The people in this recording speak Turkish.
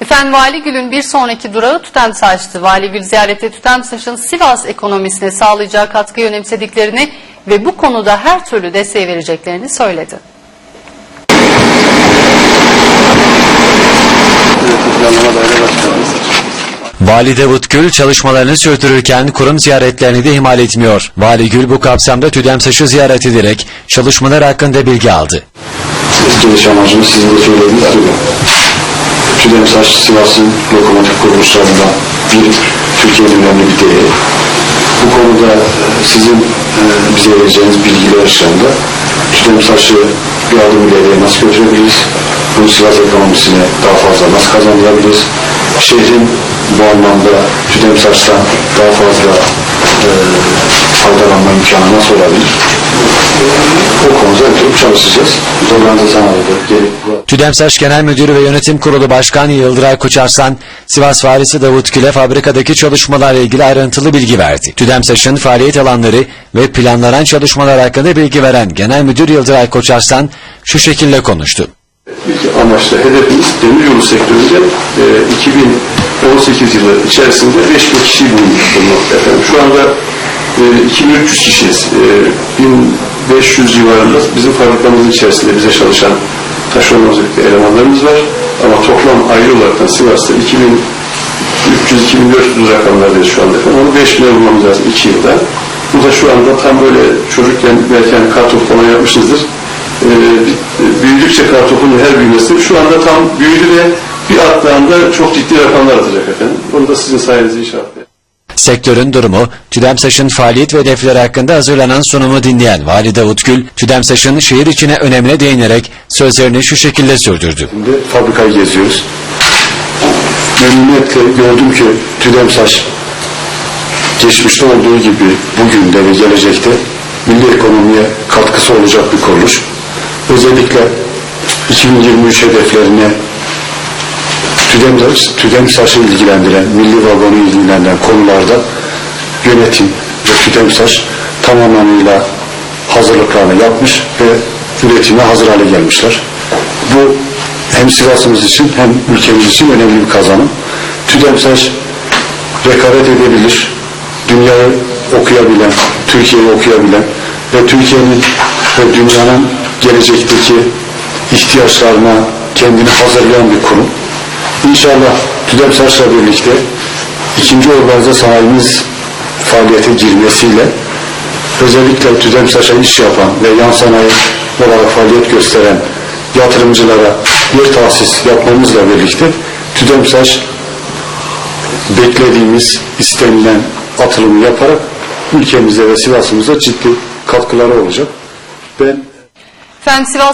Efendim Vali Gül'ün bir sonraki durağı Tütemsaç'tı. Vali Gül ziyarette Tütemsaç'ın Sivas ekonomisine sağlayacağı katkıyı önemsediklerini ve bu konuda her türlü desteği vereceklerini söyledi. Vali Davut Gül çalışmalarını sürdürürken kurum ziyaretlerini de ihmal etmiyor. Vali Gül bu kapsamda TÜDEMSAŞ'ı ziyaret ederek çalışmalar hakkında bilgi aldı. Geliş amacımız sizin de söylediğiniz gibi. Tüdemsaç Sivas'ın lokomotif kuruluşlarından bir Türkiye'nin önemli bir değeri. Bu konuda e, sizin e, bize vereceğiniz bilgiler ışığında Tüdemsaç'ı bir adım ileriye nasıl götürebiliriz? Bu Sivas ekonomisine daha fazla nasıl kazandırabiliriz? Şehrin bu anlamda Tüdemsaç'tan daha fazla e, faydalanma imkanı nasıl olabilir? Oturup çalışacağız. Gelip bu TÜDEMSAŞ Genel Müdürü ve Yönetim Kurulu Başkanı Yıldıray Koçarslan, Sivas Valisi Davut Gül'e fabrikadaki çalışmalarla ilgili ayrıntılı bilgi verdi. TÜDEMSAŞ'ın faaliyet alanları ve planlanan çalışmalar hakkında bilgi veren Genel Müdür Yıldıray Koçarslan şu şekilde konuştu. İlk amaçla hedefimiz demiryolu sektöründe e, 2018 yılı içerisinde 5000 kişiyi bulmakta efendim. Şu anda e, 2300 kişiyiz. E, 1500 civarında bizim fabrikamızın içerisinde bize çalışan taşeron elemanlarımız var. Ama toplam ayrı olarak Sivas'ta 2300-2400 rakamlardayız şu anda. Onu 5000'e bulmamız lazım 2 yılda. Bu da şu anda tam böyle çocukken belki hani kartopu falan yapmışızdır. Ee, büyüdükçe kartopunun her büyümesi şu anda tam büyüdü ve bir atlağında çok ciddi rakamlar atacak efendim. Bunu da sizin sayenizde inşallah. Sektörün durumu, TÜDEMSAŞ'ın faaliyet ve hedefleri hakkında hazırlanan sunumu dinleyen Vali Davut Gül, TÜDEMSAŞ'ın şehir içine önemli değinerek sözlerini şu şekilde sürdürdü. Şimdi fabrikayı geziyoruz. Memnuniyetle gördüm ki TÜDEMSAŞ geçmişte olduğu gibi bugün de ve gelecekte milli ekonomiye katkısı olacak bir kuruluş. Özellikle 2023 hedeflerine TÜDEMSAŞ, TÜDEMSAŞ'ı ilgilendiren, milli vagonu ilgilendiren konularda yönetim ve TÜDEMSAŞ tam anlamıyla hazırlıklarını yapmış ve üretime hazır hale gelmişler. Bu hem Sivas'ımız için hem ülkemiz için önemli bir kazanım. TÜDEMSAŞ rekabet edebilir, dünyayı okuyabilen, Türkiye'yi okuyabilen ve Türkiye'nin ve dünyanın gelecekteki ihtiyaçlarına kendini hazırlayan bir kurum. İnşallah TÜDEMSAŞ'la birlikte ikinci organize sanayimiz faaliyete girmesiyle özellikle TÜDEMSAŞ'a iş yapan ve yan sanayi olarak faaliyet gösteren yatırımcılara yer tahsis yapmamızla birlikte TÜDEMSAŞ beklediğimiz, istenilen atılımı yaparak ülkemize ve Sivas'ımıza ciddi katkıları olacak. Ben Efendim Sivas